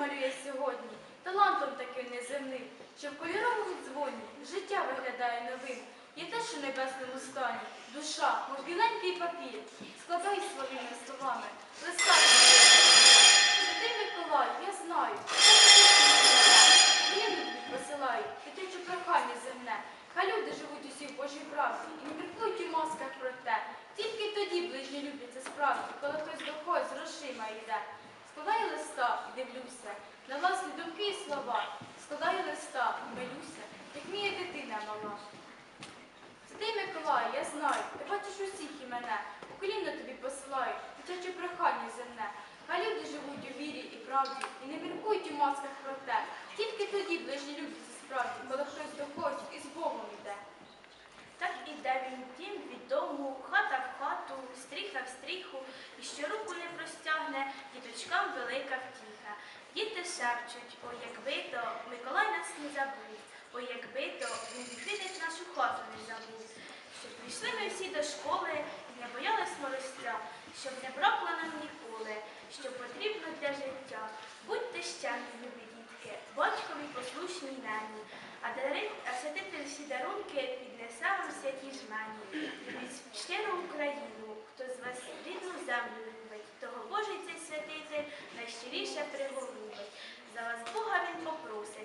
малює сьогодні, талантом таким неземним, що в кольоровому дзвоні життя виглядає новим. Є те, що в небесному стані, душа, мов біленький папір, складай своїми словами, листати Святий Миколай, я знаю, я тобі посилаю, дитяче прохання земне. Хай люди живуть усі в Божій правді і не міркують у масках про те. Тільки тоді ближні любляться справді, коли хтось до когось з грошима йде. І дивлюся, на власні думки і слова. Складаю листа і милюся, як мія дитина мала. Святий Миколай, я знаю, ти бачиш усіх і мене, у коліна тобі посилаю, дитяче прохання земне. Хай люди живуть у вірі і правді і не міркують у масках про те. Тільки тоді ближні любляться справді, коли хтось до когось із Богом йде. Так іде він дім від дому, хата в хату, стріха в стріху, і що руку не простягне, діточкам велика втіха. Діти шепчуть, ой, якби то Миколай нас не забув, ой, якби то він відвідать нашу хату не забув. Щоб прийшли ми всі до школи і не боялись морозця, щоб не бракла нам ніколи, що потрібно для життя. Будьте щасливі, любі дітки, батькові послушній нені, а святитель всі дарунки піднесе вам святі жмені. Любіть щиру Україну, хто з вас рідну землю Божий цей святитель найщиріше приголубить. За вас Бога він попросить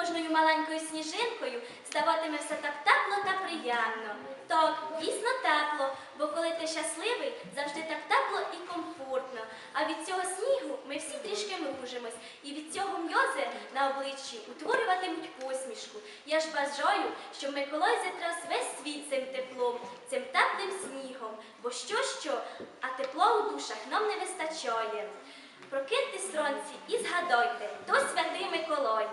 кожною маленькою сніжинкою ставатиме все так тепло та приємно. Так, дійсно тепло, бо коли ти щасливий, завжди так тепло і комфортно. А від цього снігу ми всі трішки мружимось, і від цього м'язи на обличчі утворюватимуть посмішку. Я ж бажаю, щоб Миколай затрас весь світ цим теплом, цим теплим снігом. Бо що, що, а тепло у душах нам не вистачає. Прокиньте сонці і згадайте, то святий Миколай.